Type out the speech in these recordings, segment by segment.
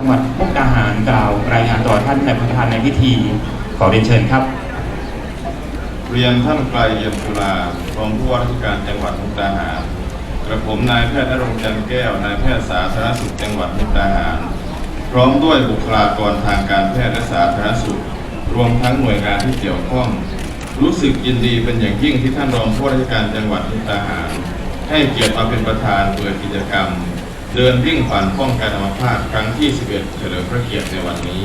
จังหวัดมุกดาหารกล่าวรายงานต่อท่านในประธานในพิธีขอเรียนเชิญครับ เรียนท่านไกลเอี่ยมจุฬารองผู้ว่าราชการจังหวัดมุกดาหาร กระผมนายแพทย์นรงค์จันแก้วนายแพทย์สาธารณสุขจังหวัดมุกดาหาร พร้อมด้วยบุคลากรทางการแพทย์และสาธารณสุข รวมทั้งหน่วยงานที่เกี่ยวข้อง รู้สึกยินดีเป็นอย่างยิ่งที่ท่านรองผู้ว่าราชการจังหวัดมุกดาหาร ให้เกียรติมาเป็นประธานเปิดกิจกรรม เดินวิ่งผ่านป้องกันอัมพาตครั้งที่ 11 เฉลิมพระเกียรติในวันนี้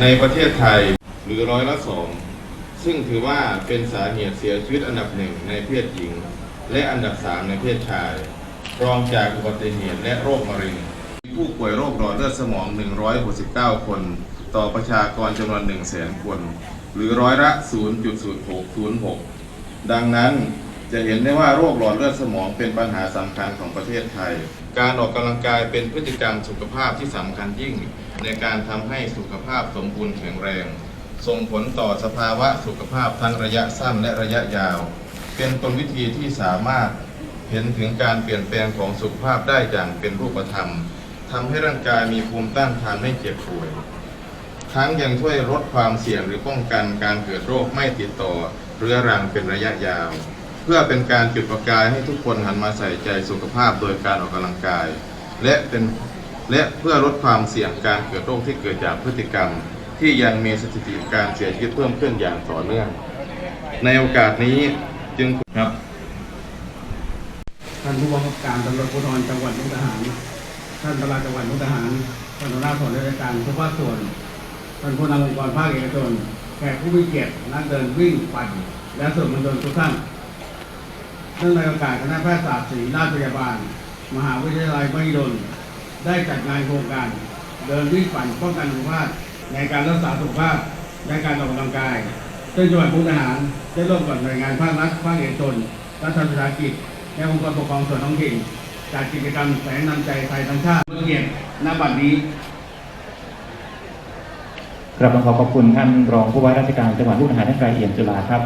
ในประเทศไทยหรือร้อยละสองซึ่งถือว่าเป็นสาเหตุเสียชีวิตอันดับหนึ่งในเพศหญิง และอันดับสามในเพศชาย รองจากอุบัติเหตุและโรคมะเร็งมีผู้ป่วยโรคหลอดเลือดสมอง 169 คน ต่อประชากรจำนวน 1 0 0 0 0 0 คน หรือร้อยละ 0.0606 ดังนั้น จะเห็นได้ว่าโรคหลอดเลือดสมองเป็นปัญหาสำคัญของประเทศไทย การออกกำลังกายเป็นพฤติกรรมสุขภาพที่สำคัญยิ่ง ในการทำให้สุขภาพสมบูรณ์แข็งแรง ส่งผลต่อสภาวะสุขภาพทั้งระยะสั้นและระยะยาว เป็นกลวิธีที่สามารถเห็นถึงการเปลี่ยนแปลงของสุขภาพได้อย่างเป็นรูปธรรมทำให้ร่างกายมีภูมิต้านทานไม่เจ็บป่วย ทั้งยังช่วยลดความเสี่ยงหรือป้องกันการเกิดโรคไม่ติดต่อเรื้อรังเป็นระยะยาว พื่อเป็นการจุดประกายให้ทุกคนหันมาใส่ใจสุขภาพโดยการออกกำลังกาย และเป็นและเพื่อลดความเสี่ยงการเกิดโรคที่เกิดจากพฤติกรรม ที่ยังมีสถิติการเสียชีวิตเพิ่มขึ้นอย่างต่อเนื่อง ในโอกาสนี้จึงครับท่านผู้ว่าการตำรวจภูธรจังหวัดมุกดาหาร ท่านตำรวจจังหวัดมุกดาหารท่านหัวหน้าส่วนราชการทุกภาคส่วน ท่านผู้นำองค์กรภาคเอกชนแขกผู้มีเกียรตินักเดินวิ่งปั่นและสื่อมวลชนทุกท่าน เนื่องในโอกาสคณะแพทยศาสตร์ศิริราชพยาบาล มหาวิทยาลัยมหิดล ได้จัดงานโครงการ เดินวิ่งปั่นป้องกันสุขภาพในการรักษาสุขภาพและการออกกำลังกายซึ่งจังหวัดมุกดาหารได้ร่วมกับหน่วยงานภาครัฐภาคเอกชนรัฐวิสาหกิจและองค์กรปกครองส่วนท้องถิ่นจัดกิจกรรมแสงนำใจไทยทั้งชาติเมื่อเกียรติณบัดนี้กราบขอขอบคุณท่านรองผู้ว่าราชการจังหวัดมุกดาหารท่านไกรเอี่ยมจุฬาครับ